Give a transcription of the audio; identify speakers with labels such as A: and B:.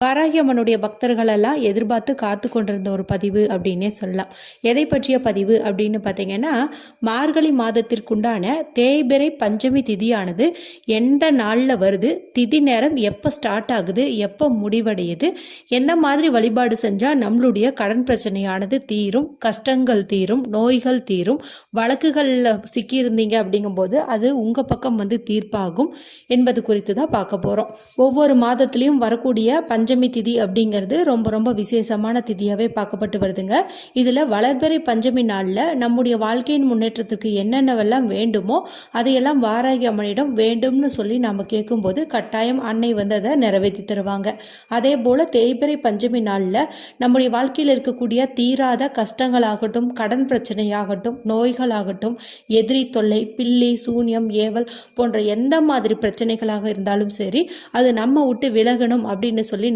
A: வாராகி அம்மனுடைய பக்தர்களெல்லாம் எதிர்பார்த்து காத்து கொண்டிருந்த ஒரு பதிவு அப்படின்னே சொல்லலாம். எதை பற்றிய பதிவு அப்படின்னு பார்த்தீங்கன்னா மார்கழி மாதத்திற்குண்டான தேய்பிரை பஞ்சமி திதியானது எந்த நாளில் வருது திதி நேரம் எப்போ ஸ்டார்ட் ஆகுது எப்போ முடிவடையுது எந்த மாதிரி வழிபாடு செஞ்சால் நம்மளுடைய கடன் பிரச்சனையானது தீரும் கஷ்டங்கள் தீரும் நோய்கள் தீரும் வழக்குகளில் சிக்கியிருந்தீங்க அப்படிங்கும்போது அது உங்கள் பக்கம் வந்து தீர்ப்பாகும் என்பது குறித்து தான் பார்க்க போகிறோம் ஒவ்வொரு மாதத்துலேயும் வரக்கூடிய பஞ்ச பஞ்சமி திதி அப்படிங்கிறது ரொம்ப ரொம்ப விசேஷமான திதியாகவே பார்க்கப்பட்டு வருதுங்க. இதில் வளர்பிறை பஞ்சமி நாளில் நம்முடைய வாழ்க்கையின் முன்னேற்றத்துக்கு என்னென்னவெல்லாம் வேண்டுமோ அதையெல்லாம் வாராகி அம்மனிடம் வேண்டும்னு சொல்லி நாம் கேட்கும்போது கட்டாயம் அன்னை வந்து அதை நிறைவேற்றி தருவாங்க. அதே போல் தேய்பிறை பஞ்சமி நாளில் நம்முடைய வாழ்க்கையில் இருக்கக்கூடிய தீராத கஷ்டங்களாகட்டும் கடன் பிரச்சனையாகட்டும் நோய்களாகட்டும் எதிரி தொல்லை பில்லி சூன்யம் ஏவல் போன்ற எந்த மாதிரி பிரச்சனைகளாக இருந்தாலும் சரி அது நம்ம விட்டு விலகணும் அப்படின்னு சொல்லி